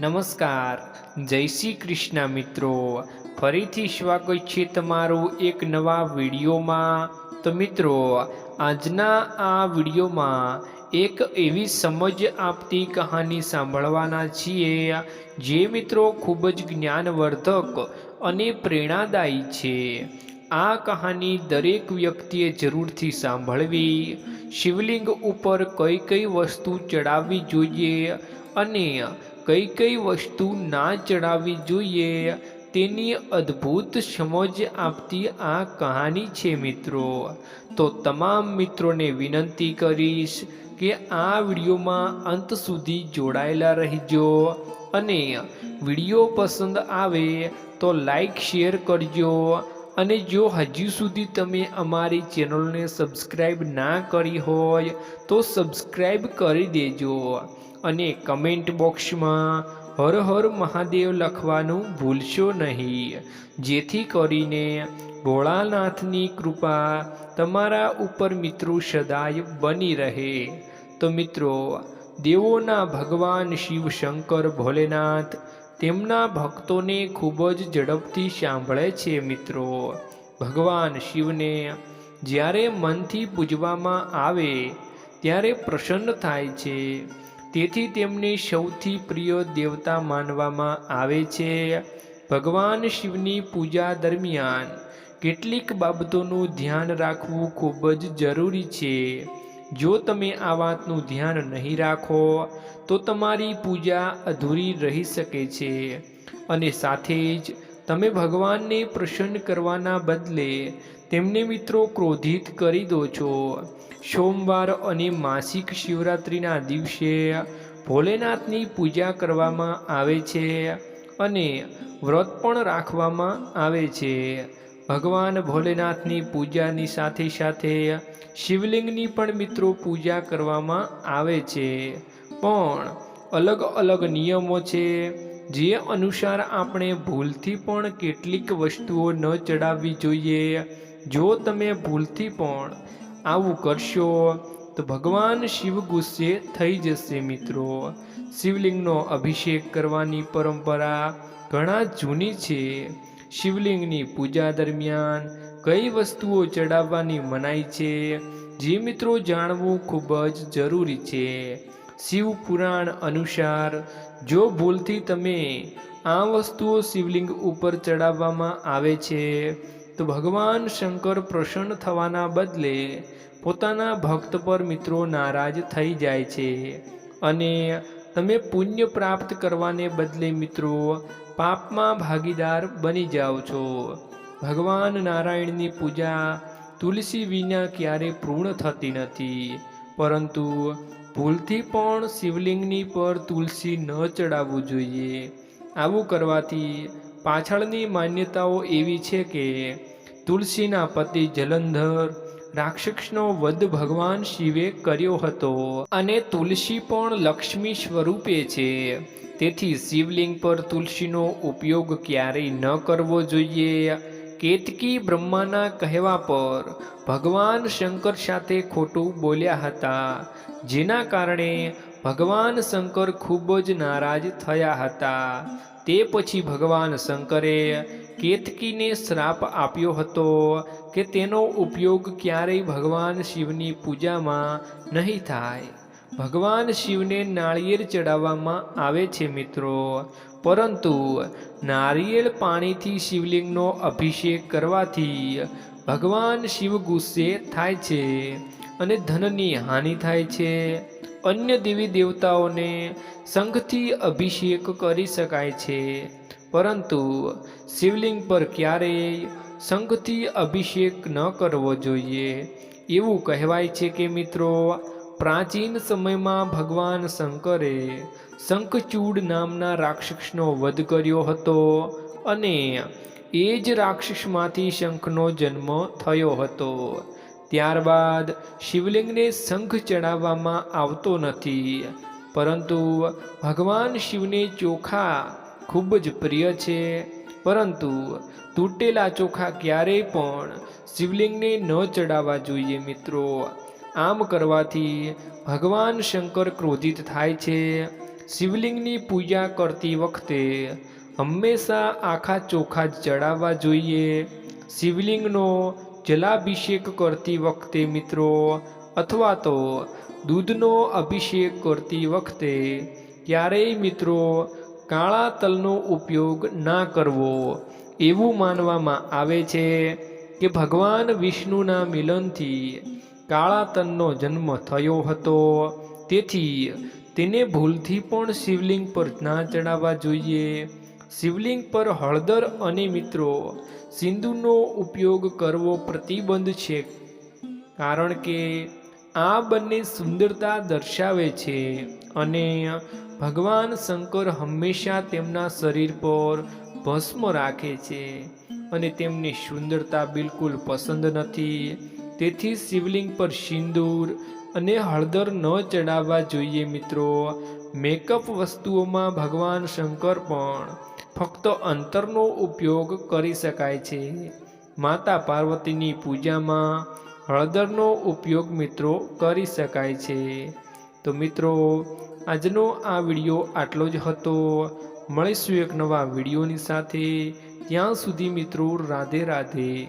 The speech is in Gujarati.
નમસ્કાર. જય શ્રી કૃષ્ણ મિત્રો. ફરીથી સ્વાગત છે તમારું એક નવા વિડીયોમાં. તો મિત્રો, આજના આ વિડીયોમાં એક એવી સમજ આપતી કહાની સાંભળવાના છીએ, જે મિત્રો ખૂબ જ જ્ઞાનવર્ધક અને પ્રેરણાદાયી છે. આ કહાની દરેક વ્યક્તિએ જરૂરથી સાંભળવી, શિવલિંગ ઉપર કઈ કઈ વસ્તુ ચડાવવી જોઈએ અને કઈ કઈ વસ્તુ ના ચડાવવી જોઈએ તેની અદ્ભુત સમજ આપતી આ કહાની છે મિત્રો. તો તમામ મિત્રોને વિનંતી કરીશ કે આ વિડીયોમાં અંત સુધી જોડાયેલા રહેજો અને વીડિયો પસંદ આવે તો લાઈક, શેર કરજો અને જો હજી સુધી તમે અમારી ચેનલને સબસ્ક્રાઈબ ના કરી હોય, તો સબસ્ક્રાઈબ કરી દેજો અને કમેન્ટ બોક્સમાં હર હર મહાદેવ લખવાનું ભૂલશો નહીં. જેથી કરીને ભોળાનાથની કૃપા તમારા ઉપર મિત્રો સદાય બની રહે. તો મિત્રો, દેવોના ભગવાન શિવ શંકર ભોલેનાથ તેમના ભક્તોને ખૂબ જ ઝડપથી સાંભળે છે મિત્રો. ભગવાન શિવને જ્યારે મનથી પૂજવામાં આવે, ત્યારે પ્રસન્ન થાય છે. તેથી તેમને સૌથી પ્રિય દેવતા માનવામાં આવે છે. ભગવાન શિવની પૂજા દરમિયાન કેટલીક બાબતોનું ધ્યાન રાખવું ખૂબ જ જરૂરી છે. જો તમે આ વાતનું ધ્યાન નહીં રાખો, તો તમારી પૂજા અધૂરી રહી શકે છે અને સાથે જ તમે ભગવાનને પ્રસન્ન કરવાના બદલે તેમને મિત્રો ક્રોધિત કરી દો છો. સોમવાર અને માસિક શિવરાત્રિના દિવસે ભોલેનાથની પૂજા કરવામાં આવે છે અને વ્રત પણ રાખવામાં આવે છે. ભગવાન ભોલેનાથની પૂજાની સાથે સાથે શિવલિંગની પણ મિત્રો પૂજા કરવામાં આવે છે. પણ અલગ અલગ નિયમો છે. જે અનુસાર આપણે ભૂલથી પણ કેટલીક વસ્તુઓ ન ચડાવવી જોઈએ. જો તમે ભૂલથી પણ આવું કરશો, તો ભગવાન શિવ ગુસ્સે થઈ જશે મિત્રો. શિવલિંગનો અભિષેક કરવાની પરંપરા ઘણા જૂની છે. શિવલિંગની પૂજા દરમિયાન કઈ વસ્તુઓ ચડાવવાની મનાઈ છે, જે મિત્રો જાણવું ખૂબ જ જરૂરી છે. શિવ પુરાણ અનુસાર, જો ભૂલથી તમે આ વસ્તુઓ શિવલિંગ ઉપર ચડાવવામાં આવે છે, તો ભગવાન શંકર પ્રસન્ન થવાના બદલે પોતાના ભક્ત પર મિત્રો નારાજ થઈ જાય છે. અને તમે પુણ્ય પ્રાપ્ત કરવાને બદલે મિત્રો, પાપમાં ભાગીદાર બની જાઓ છો. ભગવાન નારાયણની પૂજા તુલસી વિના ક્યારે પૂર્ણ થતી નથી. પરંતુ ભૂલથી પણ શિવલિંગની પર તુલસી ન ચડાવવું જોઈએ. આવું કરવાથી પાછળની માન્યતાઓ એવી છે કે તુલસીના પતિ જલંધર રાક્ષસનો વધ ભગવાન શિવે કર્યો હતો અને તુલસી પણ લક્ષ્મી સ્વરૂપે છે. તેથી શિવલિંગ પર તુલસીનો ઉપયોગ ક્યારેય ન કરવો જોઈએ. કેતકી બ્રહ્માના કહેવા પર ભગવાન શંકર સાથે ખોટું બોલ્યા હતા. જેના કારણે ભગવાન શંકર ખૂબ જ નારાજ થયા હતા. તે પછી ભગવાન શંકરે કેતકીને શ્રાપ આપ્યો હતો કે તેનો ઉપયોગ ક્યારેય ભગવાન શિવની પૂજામાં નહીં થાય. ભગવાન શિવને નાળિયેર ચડાવવામાં આવે છે મિત્રો. પરંતુ નારિયેળ પાણીથી શિવલિંગનો અભિષેક કરવાથી ભગવાન શિવ ગુસ્સે થાય છે અને ધનની હાનિ થાય છે. અન્ય દેવી દેવતાઓને શંખથી અભિષેક કરી શકાય છે. પરંતુ શિવલિંગ પર ક્યારેય શંખથી અભિષેક ન કરવો જોઈએ. એવું કહેવાય છે કે મિત્રો, પ્રાચીન સમયમાં ભગવાન શંકરે શંખચૂડ નામના રાક્ષસનો વધ કર્યો હતો અને એ જ રાક્ષસમાંથી શંખનો જન્મ થયો હતો. ત્યારબાદ શિવલિંગને શંખ ચડાવવામાં આવતો નથી, પરંતુ ભગવાન શિવને ચોખા ખૂબ જ પ્રિય છે. પરંતુ તૂટેલા ચોખા ક્યારેય પણ શિવલિંગને ન ચડાવવા જોઈએ મિત્રો. આમ કરવાથી ભગવાન શંકર ક્રોધિત થાય છે. શિવલિંગની પૂજા કરતી વખતે હંમેશા આખા ચોખા જ ચડાવવા જોઈએ. શિવલિંગનો જલાભિષેક કરતી વખતે મિત્રો, અથવા તો દૂધનો અભિષેક કરતી વખતે, ક્યારેય મિત્રો કાળા તલનો ઉપયોગ ના કરવો. એવું માનવામાં આવે છે કે ભગવાન વિષ્ણુના મિલનથી કાળા તલનો જન્મ થયો હતો. તેથી તેને ભૂલથી પણ શિવલિંગ પર ના ચડાવવા જોઈએ. શિવલિંગ પર હળદર અને મિત્રો, સિંધુનો ઉપયોગ કરવો પ્રતિબંધ છે. કારણ કે આ બંને સુંદરતા દર્શાવે છે અને ભગવાન શંકર હંમેશા તેમના શરીર પર ભસ્મ રાખે છે અને તેમની સુંદરતા બિલકુલ પસંદ નથી. તેથી શિવલિંગ પર સિંદૂર અને હળદર ન ચડાવવા જોઈએ મિત્રો. મેકઅપ વસ્તુઓમાં ભગવાન શંકર પણ ફક્ત અંતરનો ઉપયોગ કરી શકાય છે. માતા પાર્વતીની પૂજામાં હળદરનો ઉપયોગ મિત્રો કરી શકાય છે. તો મિત્રો, આજનો આ વીડિયો આટલો જ હતો. મળીશું એક નવા વિડીયોની સાથે. ત્યાં સુધી મિત્રો, રાધે રાધે.